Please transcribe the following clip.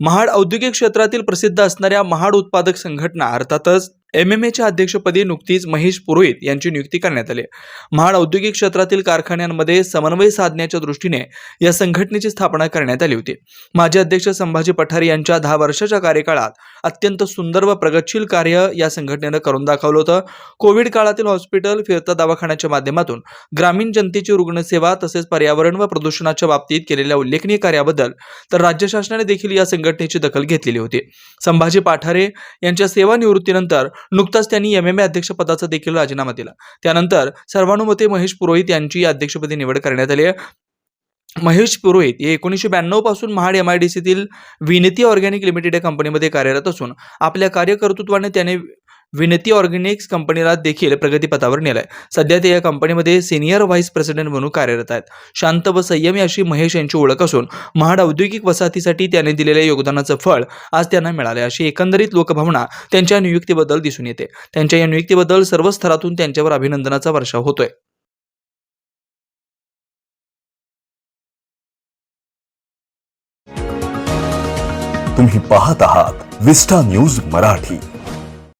महाड औद्योगिक क्षेत्रातील प्रसिद्ध असणाऱ्या महाड उत्पादक संघटना अर्थातच एम एम एच्या अध्यक्षपदी नुकतीच महेश पुरोहित यांची नियुक्ती करण्यात आली. महाड औद्योगिक क्षेत्रातील कारखान्यांमध्ये समन्वय साधण्याच्या दृष्टीने या संघटनेची स्थापना करण्यात आली होती. माजी अध्यक्ष संभाजी पठारे यांच्या दहा वर्षाच्या कार्यकाळात अत्यंत सुंदर व प्रगतशील कार्य या संघटनेनं करून दाखवलं होतं. कोविड काळातील हॉस्पिटल फिरता दवाखान्याच्या माध्यमातून ग्रामीण जनतेची रुग्णसेवा तसेच पर्यावरण व प्रदूषणाच्या बाबतीत केलेल्या उल्लेखनीय कार्याबद्दल तर राज्य शासनाने देखील या संघटनेची दखल घेतलेली होती. संभाजी पाठारे यांच्या सेवानिवृत्तीनंतर नुकताच त्यांनी एम एम ए अध्यक्षपदाचा देखील राजीनामा दिला. त्यानंतर सर्वानुमते महेश पुरोहित यांची या अध्यक्षपदी निवड करण्यात आली आहे. महेश पुरोहित हे एकोणीसशे ब्याण्णवपासून महाड एम आय डी सीतील विनती ऑर्गॅनिक लिमिटेड या कंपनीमध्ये कार्यरत असून आपल्या कार्यकर्तृत्वाने त्याने विनती ऑर्गॅनिक्स कंपनीला देखील प्रगतीपथावर आहे सध्या ते या कंपनीमध्ये सिनियर व्हाईस प्रेसिडेंट म्हणून कार्यरत आहेत. शांत व संयमी अशी महेश यांची ओळख असून महाड औद्योगिक वसाहतीसाठी त्याने दिलेल्या योगदानाचं फळ आज त्यांना मिळाले अशी एकंदरीत लोकभावना त्यांच्या नियुक्तीबद्दल दिसून येते. त्यांच्या या नियुक्तीबद्दल सर्व स्तरातून त्यांच्यावर अभिनंदनाचा वर्षाव होतोय. तुम्ही पाहत आहात विस्टा न्यूज मराठी.